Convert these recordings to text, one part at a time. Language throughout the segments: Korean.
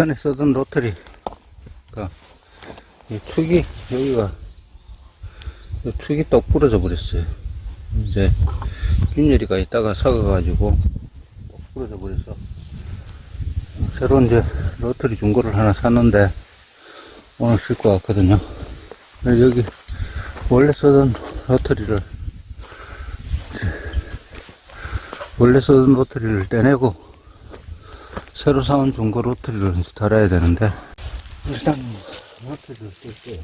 전에 쓰던 로터리가 이 축이 여기가 이 축이 똑 부러져 버렸어요. 이제 균열이가 있다가 삭아 가지고 똑 부러져 버려서 새로 이제 로터리 중고를 하나 샀는데 오늘 쓸 것 같거든요. 여기 원래 쓰던 로터리를 원래 쓰던 로터리를 떼내고 새로 사온 중고 이제 달아야 되는데 일단 로터리를 쓸게요.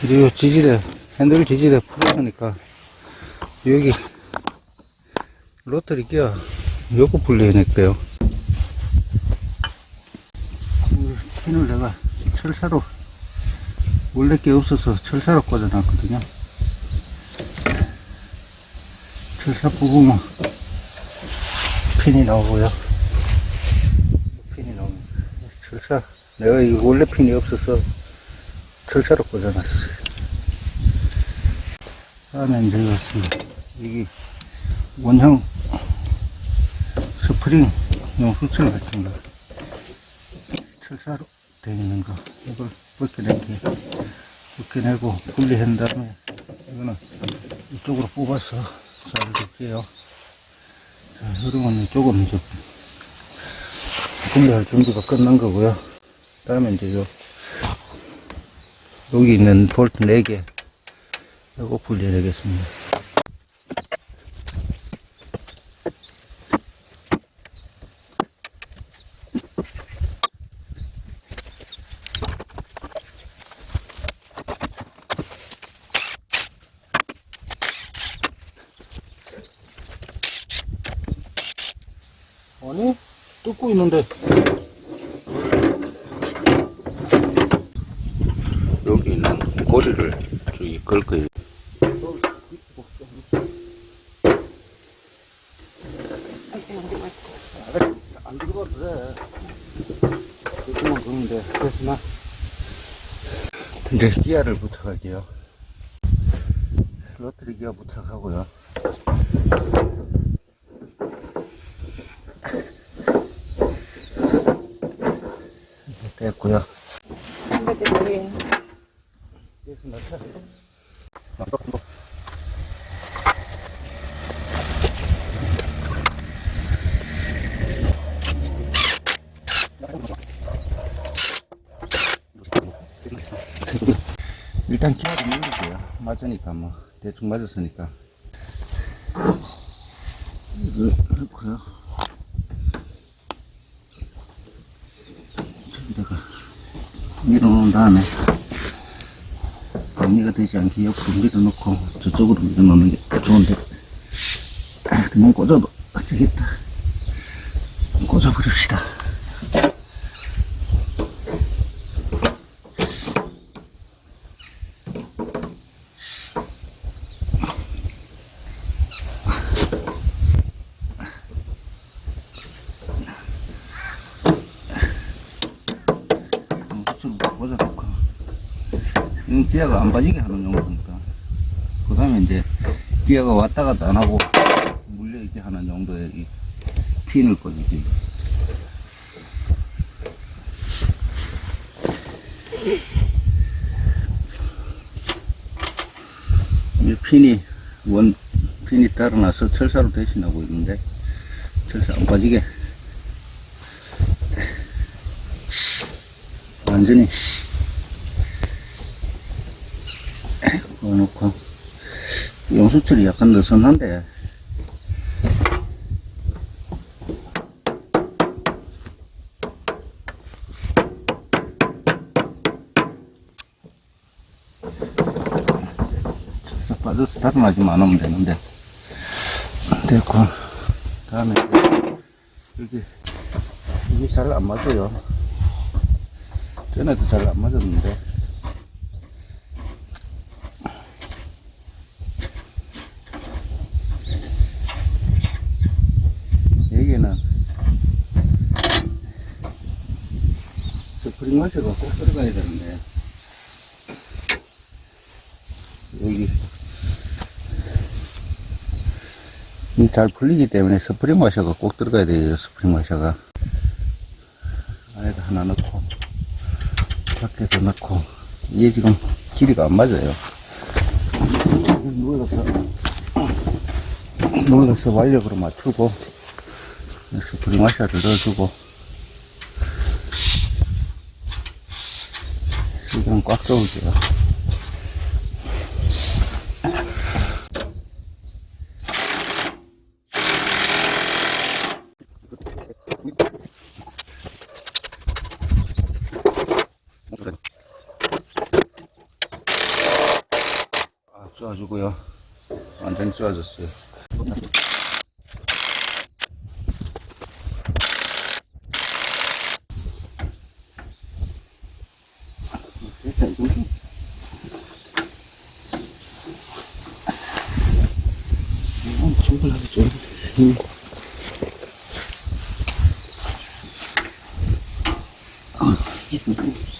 그리고 지지대, 핸들 지지대 풀었으니까, 여기, 로터리 끼어, 요거 분리해낼게요. 핀을 내가 철사로, 원래 게 없어서 철사로 꽂아놨거든요. 철사 뽑으면, 핀이 나오고요. 핀이 나오면, 철사, 내가 이 원래 핀이 없어서, 철사로 꽂아놨어요. 이제 이것은 이게 원형 스프링 용수철 같은 거 철사로 되어 있는 거 이걸 벗겨내기 벗겨내고 분리한 다음에 이거는 이쪽으로 뽑아서 잘 줄게요. 자, 그러면 이쪽은 이제 분리할 준비가 끝난 거고요. 다음에 이제 요 여기 있는 볼트 4개. 이거 분리해야겠습니다. 아니 뜯고 있는데 여기 고리를 저기 걸 거예요. 안 들어가도 돼. 조금만 그는데 됐으나 이제 기아를 부착할게요. 로터리 기아 부착하고요. 됐고요. 됐습 일단 기아를 누를게요. 맞으니까 뭐 대충 맞았으니까. 넣고요. 저기다가 밀어놓은 다음에 정리가 되지 않게 옆으로 밀어놓고 저쪽으로 밀어놓는 게 좋은데 아, 그냥 꽂아도 되겠다. 꽂아버립시다. 수를 꽂아놓고 이건 기아가 안 빠지게 하는 용도니까. 그 다음에 이제 기아가 왔다 갔다 안 하고 물려있게 하는 용도의 이 핀을 꽂을게요 이 핀이 원 핀이 따라나서 철사로 대신하고 있는데 철사 안 빠지게. 완전히 넣어놓고. 용수철이 약간 느슨한데. 빠져서 다듬하지만 않으면 되는데. 됐고. 다음에 이게 이게 잘 안 맞아요. 전에도 잘 안 맞았는데. 스프링 마셔가 꼭 들어가야 되는데. 여기. 이잘 풀리기 때문에 스프링 마셔가 꼭 들어가야 돼요 스프링 마셔가. 안에다 하나 넣고 밖에도 넣고. 이게 지금 길이가 안 맞아요. 눌러서 눌러서 완력으로 맞추고 스프링 마셔를 넣어주고 시간 꽉 아, 쏴주고요. 완전히 쏴졌어요. 음, 충분하게 좀. 음. 아, 음.